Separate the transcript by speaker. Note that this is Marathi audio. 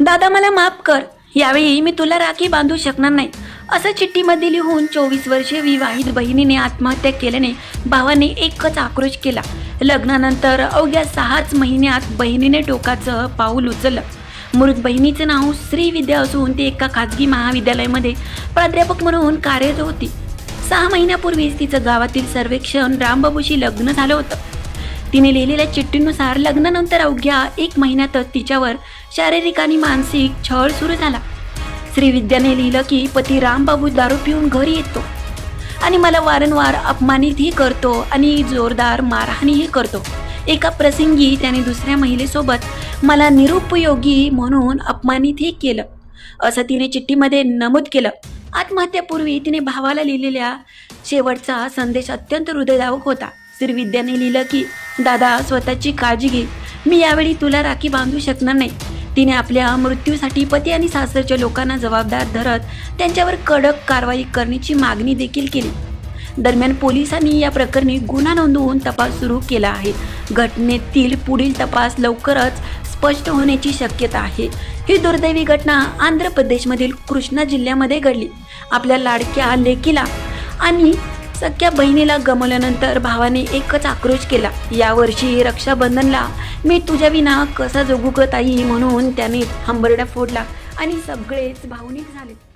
Speaker 1: दादा मला माफ कर. यावेळी मी तुला राखी बांधू शकणार नाही. असं चिठ्ठीमध्ये लिहून चोवीस वर्षे विवाहित बहिणीने आत्महत्या केल्याने भावाने एकच आक्रोश केला. लग्नानंतर अवघ्या सहाच महिन्यात बहिणीने टोकाचं पाऊल उचललं. मृत बहिणीचं नाव श्रीविद्या असून ती एका खाजगी महाविद्यालयामध्ये प्राध्यापक म्हणून कार्यरत होती. सहा महिन्यापूर्वीच तिचं गावातील सर्वेक्षण रामबाबूशी लग्न झालं होतं. तिने लिहिलेल्या चिठ्ठीनुसार लग्नानंतर अवघ्या एक महिन्यातच तिच्यावर शारीरिक आणि मानसिक छळ सुरू झाला. श्रीविद्याने लिहिलं की पती रामबाबू दारू पिऊन घरी येतो आणि मला वारंवार अपमानितही करतो आणि जोरदार मारहाणीही करतो. एका प्रसंगी त्याने दुसऱ्या महिलेसोबत मला निरुपयोगी म्हणून अपमानितही केलं. असं तिने चिठ्ठीमध्ये नमूद केलं. आत्महत्यापूर्वी तिने भावाला लिहिलेल्या शेवटचा संदेश अत्यंत हृदयदायक होता. श्रीविद्याने लिहिलं की दादा स्वतःची काळजी घे. मी यावेळी तुला राखी बांधू शकणार नाही. तिने आपल्या मृत्यूसाठी पती आणि सासरच्या लोकांना जबाबदार धरत त्यांच्यावर कडक कारवाई करण्याची मागणी देखील केली. दरम्यान पोलिसांनी या प्रकरणी गुन्हा नोंदवून तपास सुरू केला आहे. घटनेतील पुढील तपास लवकरच स्पष्ट होण्याची शक्यता आहे. ही दुर्दैवी घटना आंध्र प्रदेशमधील कृष्णा जिल्ह्यामध्ये घडली. आपल्या लाडक्या लेकीला आणि सख्या बहिणीला गमवल्यानंतर भावाने एकच आक्रोश केला. यावर्षी रक्षाबंधनला मी तुझ्या विना कसा जगू ग ताई? म्हणून त्याने हंबरडा फोडला आणि सगळेच भावनिक झाले.